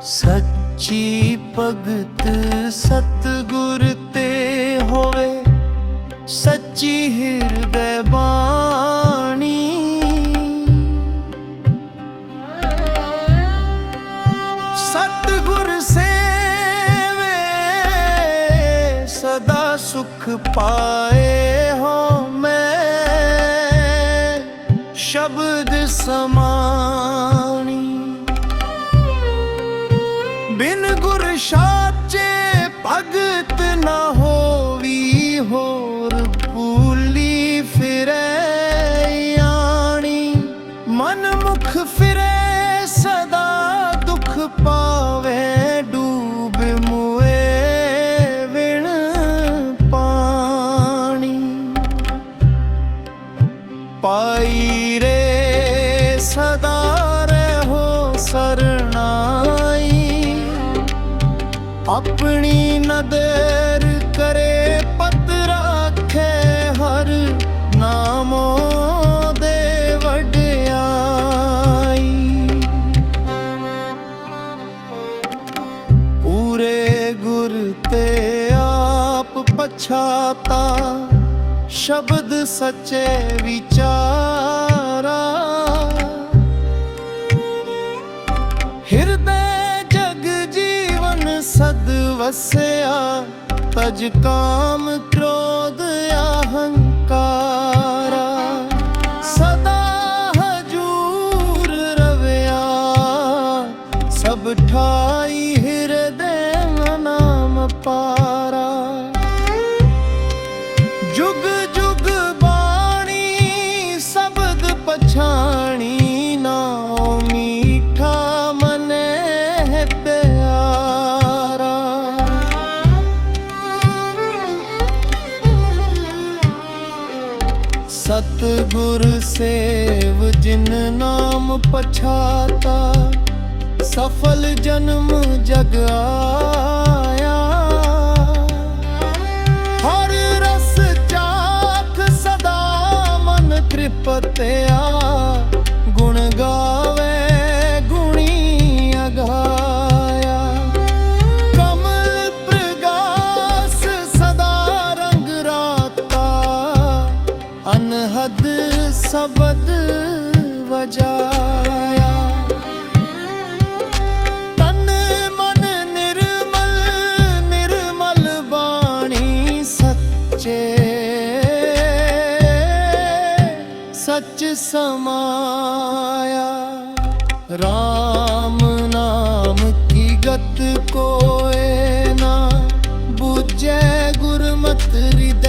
ਸੱਚੀ ਭਗਤ ਸਤਗੁਰ ਤੇ ਹੋਵੇ ਸੱਚੀ ਹਿਰਦੈ ਬਾਣੀ। ਸਤਗੁਰ ਸੇਵੇ ਸਦਾ ਸੁਖ ਪਾਏ। ਸਾਚੇ ਭਗਤ ਨਾ ਆਪਣੀ ਨਦਰ ਕਰੇ, ਪਤ ਰੱਖੇ ਹਰ ਨਾਮੋ ਦੇ ਵਡਿਆਈ। ਪੂਰੇ ਗੁਰ ਤੇ ਆਪ ਪਛਾਤਾ, ਸ਼ਬਦ ਸੱਚੇ ਵਿਚਾਰਾ। ਹਿਰਦੈ ਸਦ ਤਜ ਕਾਮ ਕ੍ਰੋਧ ਅਹੰਕਾਰਾ। ਸਦਾ ਹਜੂਰ ਰਵਿਆ ਸਭ ਠਾਈ ਸਤਗੁਰ ਸੇਵ, ਜਿਨ ਨਾਮ ਪਛਾਤਾ, ਸਫਲ ਜਨਮ ਜਗ ਆਇਆ। ਹਰ ਰਸ ਚਾਖ ਸਦਾ ਮਨ ਤ੍ਰਿਪਤਿਆ ਸ਼ਬਦ ਵਜਾਇਆ ਤਨ ਮਨ ਨਿਰਮਲ ਨਿਰਮਲ ਬਾਣੀ ਸੱਚੇ। ਸੱਚ ਸਮਾਇਆ। RAM ਨਾਮ ਕੀ ਗਤ ਕੋਏ ਨਾ, ਬੁਝੈ ਗੁਰਮਤਿ ਹਿਰਦੈ